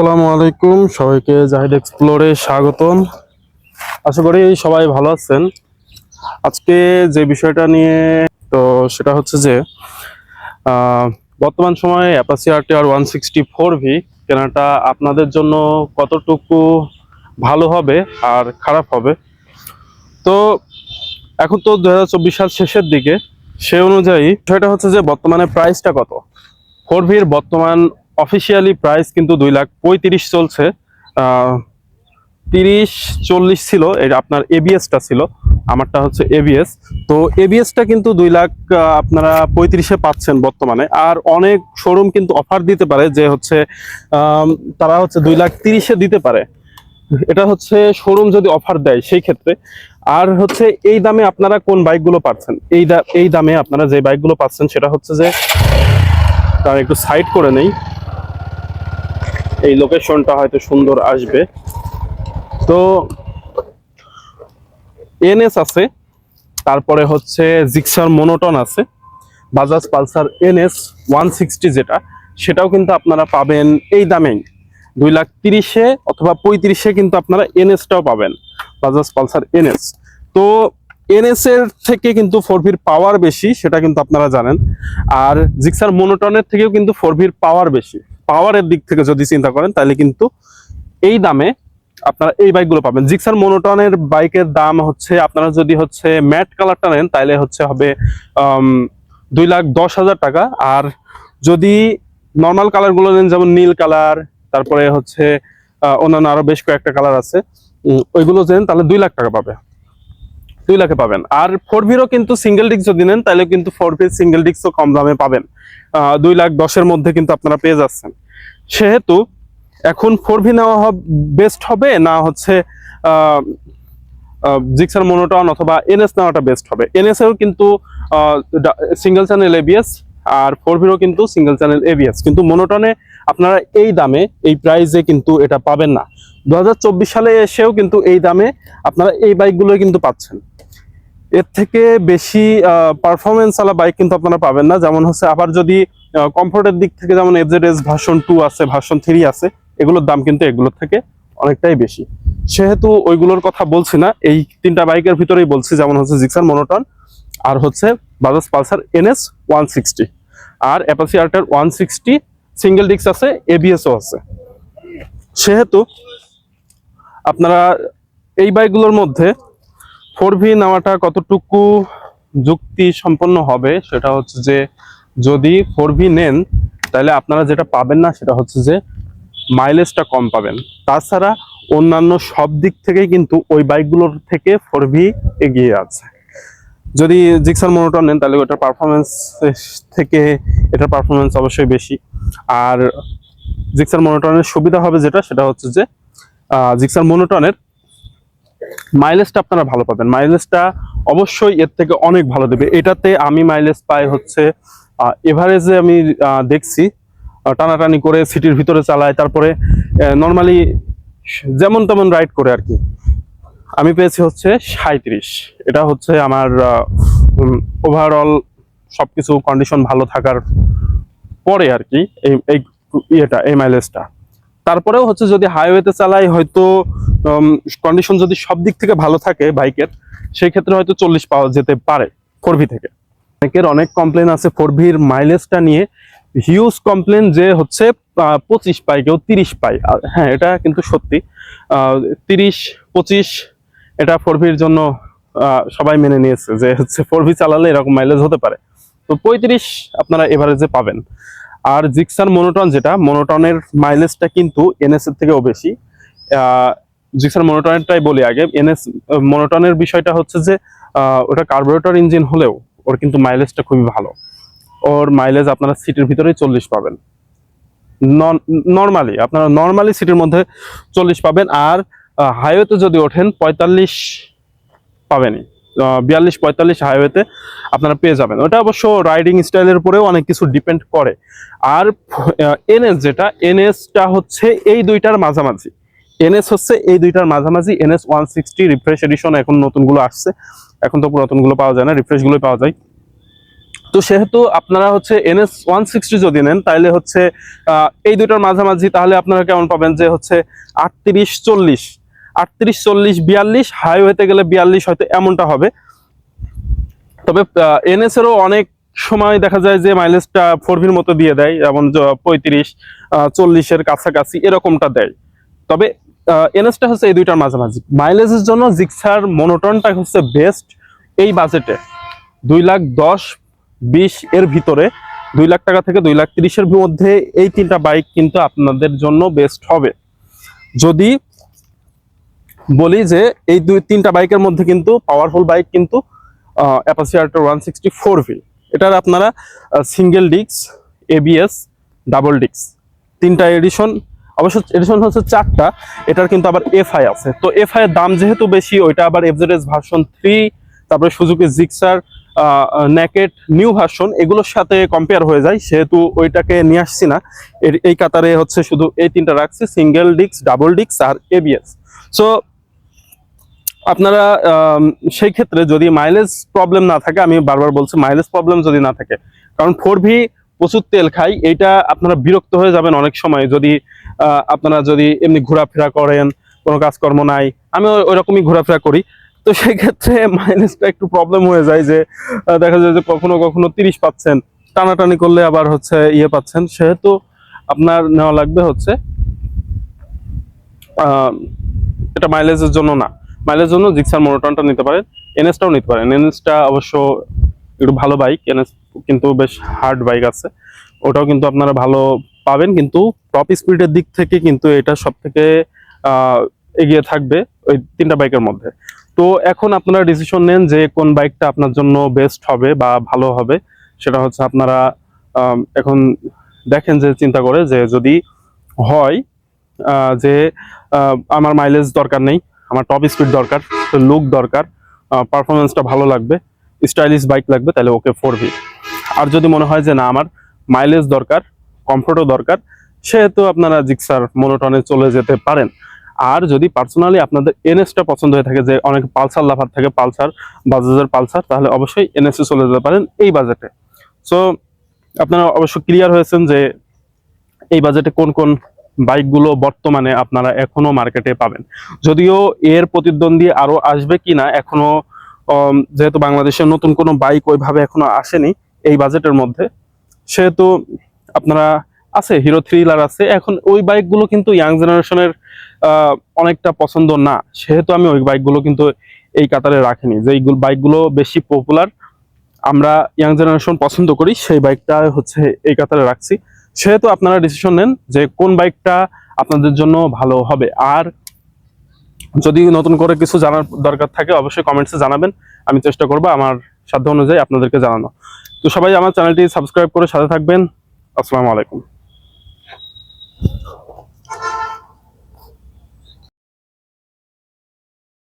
আসসালামু আলাইকুম, সবাইকে জাহিদ এক্সপ্লোরে স্বাগতম। আশা করি সবাই ভালো আছেন। আজকে যে বিষয়টা নিয়ে, তো সেটা হচ্ছে যে বর্তমান সময়ে Apache R one sixty four V কেনাটা আপনাদের জন্য কতটুকু ভালো হবে আর খারাপ হবে? তো এখন তো দু হাজার চব্বিশ সাল শেষের দিকে, সে অনুযায়ী বিষয়টা হচ্ছে যে বর্তমানে প্রাইসটা কত? ফোর ভির বর্তমান অফিসিয়ালি প্রাইস কিন্তু দুই লাখ পঁয়ত্রিশ চলছে। তিরিশ, চল্লিশ ছিল, এটা আপনার এবিএসটা ছিল, আমারটা হচ্ছে এবিএস তো এবিএসটা কিন্তু দুই লাখ আপনারা পঁয়ত্রিশে পাচ্ছেন বর্তমানে। আর অনেক শোরুম কিন্তু অফার দিতে পারে যে হচ্ছে তারা হচ্ছে দুই লাখ তিরিশে দিতে পারে। এটা হচ্ছে শোরুম যদি অফার দেয় সেই ক্ষেত্রে। আর হচ্ছে এই দামে আপনারা কোন বাইকগুলো পাচ্ছেন? এই এই দামে আপনারা যে বাইকগুলো পাচ্ছেন সেটা হচ্ছে যে, তার একটু সাইড করে নেই। এই লোকেশনটা হয়তো সুন্দর আসবে। তো এনএস আছে, তারপরে হচ্ছে জিক্সার মোনোটন আছে, Bajaj Pulsar NS one sixty যেটা, সেটাও কিন্তু আপনারা পাবেন এই দামেই। দুই লাখ তিরিশে অথবা পঁয়ত্রিশে কিন্তু আপনারা এনএসটাও পাবেন, বাজাজ পালসার এনএস। তো এনএস এর থেকে কিন্তু ফোর ভির পাওয়ার বেশি, সেটা কিন্তু আপনারা জানেন। আর জিক্সার মোনোটনের থেকেও কিন্তু ফোর ভির পাওয়ার বেশি। পাওয়ারের দিক থেকে যদি চিন্তা করেন, তাহলে কিন্তু এই দামে আপনারা এই বাইকগুলো পাবেন। জিক্সার মোনোটনের বাইকের দাম হচ্ছে, আপনারা যদি হচ্ছে ম্যাট কালারটা নেন, তাহলে হচ্ছে হবে দুই লাখ দশ হাজার টাকা। আর যদি নর্মাল কালারগুলো নেন, যেমন নীল কালার তারপরে হচ্ছে অন্যান্য আরও বেশ কয়েকটা কালার আছে ওইগুলো নেন তাহলে দুই লাখ টাকা পাবে। দুই লাখে পাবেন। আর ফোর ভিরও কিন্তু সিঙ্গেল ডিস্ক যদি নেন, তাহলে কিন্তু ফোর ভির সিঙ্গেল ডিস্কও কম দামে পাবেন। দুই লাখ দশের মধ্যে কিন্তু আপনারা পেয়ে যাচ্ছেন। সেহেতু এখন ফোর ভি নেওয়া বেস্ট হবে না হচ্ছে জিক্সার মোনোটন অথবা এনএস নেওয়াটা বেস্ট হবে। এনএস এও কিন্তু সিঙ্গেল চ্যানেল এবিএস আর ফোর ভিরও কিন্তু সিঙ্গেল চ্যানেল এবিএস কিন্তু মোনোটনে আপনারা এই দামে, এই প্রাইসে কিন্তু এটা পাবেন না। দু হাজার চব্বিশ সালে এসেও কিন্তু এই দামে আপনারা এই বাইকগুলো কিন্তু পাচ্ছেন। এর থেকে বেশি পারফরমেন্স আলা বাইক কিন্তু আপনারা পাবেন না। যেমন হচ্ছে আবার যদি কমফোর্টের দিক থেকে যেমন এফজেড এস ভার্সন টু আছে ভার্সন থ্রি আছে, এগুলোর দাম কিন্তু এগুলোর থেকে অনেকটাই বেশি। সেহেতু ওইগুলোর কথা বলছি না, এই তিনটা বাইকের ভিতরেই বলছি, যেমন হচ্ছে জিক্সার মোনোটন আর হচ্ছে Bajaj Pulsar NS one sixty আর Apache RTR one sixty single disc আছে এবিএসও আছে। সেহেতু আপনারা এই বাইকগুলোর মধ্যে ফোর ভি নেওয়াটা কতটুকু যুক্তি সম্পন্ন হবে সেটা হচ্ছে যে যদি ফোর ভি নেন, তাহলে আপনারা যেটা পাবেন না সেটা হচ্ছে যে মাইলেজটা কম পাবেন। তাছাড়া অন্যান্য সব দিক থেকেই কিন্তু ওই বাইকগুলোর থেকে ফোর ভি এগিয়ে আছে। যদি জিক্সার মোনোটন নেন, তাহলে ওটার পারফরমেন্স থেকে এটার পারফরমেন্স অবশ্যই বেশি। আর জিক্সার মোনোটনের সুবিধা হবে যেটা, সেটা হচ্ছে যে জিক্সার মোনোটনের মাইলেজটা আপনারা ভালো পাবেন। মাইলেজটা অবশ্যই এর থেকে অনেক ভালো দেবে। এটাতে আমি মাইলেজ পাই হচ্ছে এভারেজে আমি দেখছি টানাটানি করে সিটির ভিতরে চালাই তারপরে নর্মালি যেমন তেমন রাইড করে আর কি। আমি পেয়েছি হচ্ছে সাঁত্রিশ এটা হচ্ছে আমার ওভারঅল সবকিছু কন্ডিশন ভালো থাকার পরে আর কি, এই ইয়েটা, এই মাইলেজটা তারপরেও হচ্ছে যদি হাইওয়েতে চালাই, হয়তো কন্ডিশন যদি সব দিক থেকে ভালো থাকে বাইকের সেই ক্ষেত্রে হয়তো চল্লিশ পাওয়া যেতে পারে ফোর ভি থেকে। অনেকের অনেক কমপ্লেন আছে ফোর ভির মাইলেজটা নিয়ে। হিউজ কমপ্লেন যে হচ্ছে পঁচিশ পাই কেউ তিরিশ আর হ্যাঁ এটা কিন্তু সত্যি। তিরিশ, পঁচিশ, এটা ফোর ভির জন্য সবাই মেনে নিয়েছে যে হচ্ছে ফোর ভি চালালে এরকম মাইলেজ হতে পারে। তো পঁয়ত্রিশ আপনারা এভারেজে পাবেন। আর জিক্সার মোনোটন যেটা মোনোটনের মাইলেজটা কিন্তু এনএস এর থেকেও বেশি। জিক্সার মোনোটনেরটাই বলি আগে, এনএস মোনোটনের বিষয়টা হচ্ছে যে ওটা কার্বোরেটর ইঞ্জিন হলেও ওর কিন্তু মাইলেজটা খুবই ভালো। ওর মাইলেজ আপনারা সিটির ভিতরেই চল্লিশ পাবেন। নর্মালি, আপনারা নর্মালি সিটির মধ্যে চল্লিশ পাবেন আর হাইওয়েতে যদি ওঠেন পঁয়তাল্লিশ পাবেনই। বিয়াল্লিশ, পঁয়তাল্লিশ হাইওয়েতে আপনারা পেয়ে যাবেন। ওটা অবশ্য রাইডিং স্টাইলের উপরেও অনেক কিছু ডিপেন্ড করে। আর এনএস যেটা, এনএসটা হচ্ছে এই দুইটার মাঝামাঝি। এনএস হচ্ছে এই দুইটার মাঝামাঝি, NS one sixty refresh edition এখন নতুনগুলো আসছে। এখন তো পুরাতনগুলো পাওয়া যায় না, রিফ্রেশগুলোই পাওয়া যায়। তো সেহেতু আপনারা হচ্ছে এনএস ওয়ান সিক্সটি যদি নেন, তাহলে হচ্ছে এই দুইটার মাঝামাঝি, তাহলে আপনারা কেমন পাবেন যে হচ্ছে আটত্রিশ চল্লিশ। আটত্রিশ চল্লিশ, বিয়াল্লিশ, হাইওয়েতে গেলে বিয়াল্লিশ হয়তো এমনটা হবে। তবে এনএস এরও অনেক সময় দেখা যায় যে মাইলেজটা ফোর ভির মতো দিয়ে দেয়, যেমন পঁয়ত্রিশ চল্লিশের কাছাকাছি, এরকমটা দেয়। তবে এনএসটা হচ্ছে এই দুইটার মাঝামাঝি। মাইলেজের জন্য জিক্সার মনোটনটা হচ্ছে বেস্ট এই বাজেটে দুই লাখ দশ, বিশ এর ভিতরে দুই লাখ টাকা থেকে দুই লাখ তিরিশের মধ্যে এই তিনটা বাইক কিন্তু আপনাদের জন্য বেস্ট হবে। যদি বলি যে এই দুই, তিনটা বাইকের মধ্যে কিন্তু পাওয়ারফুল বাইক কিন্তু Apache ultra one sixty four V এটার আপনারা সিঙ্গেল ডিক্স এবিএস ডাবল ডিক্স তিনটা এডিশন অবশ্য এডিশন হচ্ছে চারটা, এটার কিন্তু আবার এফআই আছে। তো এফআই এর দাম যেহেতু বেশি, ওইটা আবার এফজেডএস ভার্সন থ্রি তারপরে Suzuki Gixxer naked new version এগুলোর সাথে কম্পেয়ার হয়ে যায়। সেহেতু ওইটাকে নিয়ে আসছি না। এই কাতারে হচ্ছে শুধু এই তিনটা রাখছি সিঙ্গেল ডিক্স ডাবল ডিক্স আর এবিএস সো আপনারা সেই ক্ষেত্রে যদি মাইলেজ প্রবলেম না থাকে, আমি বারবার বলছি মাইলেজ প্রবলেম যদি না থাকে, কারণ ফোর ভি প্রচুর তেল খাই, এইটা আপনারা বিরক্ত হয়ে যাবেন অনেক সময়। যদি আপনারা যদি এমনি ঘোরাফেরা করেন, কোনো কাজকর্ম নাই আমি ওই- ওইরকমই ঘোরাফেরা করি। তো সেই ক্ষেত্রে মাইলেজটা একটু প্রবলেম হয়ে যায় যে দেখা যায় যে কখনো কখনো তিরিশ পাচ্ছেন, টানাটানি করলে আবার হচ্ছে ইয়ে পাচ্ছেন। সেহেতু আপনার নেওয়া লাগবে হচ্ছে এটা মাইলেজের জন্য না। মাইলেজের জন্য জিক্সার মোনোটনটা নিতে পারেন এনএসটাও নিতে পারেন। এনএসটা অবশ্য একটু ভালো বাইক এনএস কিন্তু বেশ হার্ড বাইক আছে। ওটাও কিন্তু আপনারা ভালো পাবেন, কিন্তু টপ স্পিডের দিক থেকে কিন্তু এটা সব থেকে এগিয়ে থাকবে ওই তিনটা বাইকের মধ্যে। তো এখন আপনারা ডিসিশন নেন যে কোন বাইকটা আপনার জন্য বেস্ট হবে বা ভালো হবে। সেটা হচ্ছে আপনারা এখন দেখেন যে চিন্তা করে যে যদি হয় যে আমার মাইলেজ দরকার নেই, আমার টপ স্পিড দরকার লুক দরকার পারফরমেন্সটা ভালো লাগবে স্টাইলিশ বাইক লাগবে, তাহলে ওকে ফোর ভি আর যদি মনে হয় যে না আমার মাইলেজ দরকার কমফোর্টও দরকার সেহেতু আপনারা জিক্সার মোনোটনে চলে যেতে পারেন। আর যদি পার্সোনালি আপনাদের এনএসটা পছন্দ হয়ে থাকে যে অনেক পালসার লাভার থাকে পালসার বাজাজের পালসার তাহলে অবশ্যই এনএসে চলে যেতে পারেন এই বাজেটে সো আপনারা অবশ্য ক্লিয়ার হয়েছেন যে এই বাজেটে কোন কোন বাইকগুলো বর্তমানে আপনারা এখনও মার্কেটে পাবেন। যদিও এর প্রতিদ্বন্দ্বী আরও আসবে কিনা এখনও উম, যেহেতু বাংলাদেশে নতুন কোনো বাইক ওইভাবে এখনও আসেনি এই বাজেটের মধ্যে। সেহেতু আপনারা আছে হিরো থ্রিলার আছে। এখন ওই বাইকগুলো কিন্তু ইয়াং জেনারেশনের অনেকটা পছন্দ না। সেহেতু আমি ওই বাইকগুলো কিন্তু এই কাতারে রাখিনি। যে বাইকগুলো বেশি পপুলার আমরা ইয়াং জেনারেশন পছন্দ করি, সেই বাইকটা হচ্ছে এই কাতারে রাখছি। সেহেতু আপনারা ডিসিশন নেন যে কোন বাইকটা আপনাদের জন্য ভালো হবে। আর যদি নতুন করে কিছু জানার দরকার থাকে, অবশ্যই কমেন্টসে জানাবেন। আমি চেষ্টা করব আমার সাধ্য অনুযায়ী আপনাদেরকে জানানো। তো সবাই আমার চ্যানেলটি সাবস্ক্রাইব করে সাথে থাকবেন। আসসালামু আলাইকুম।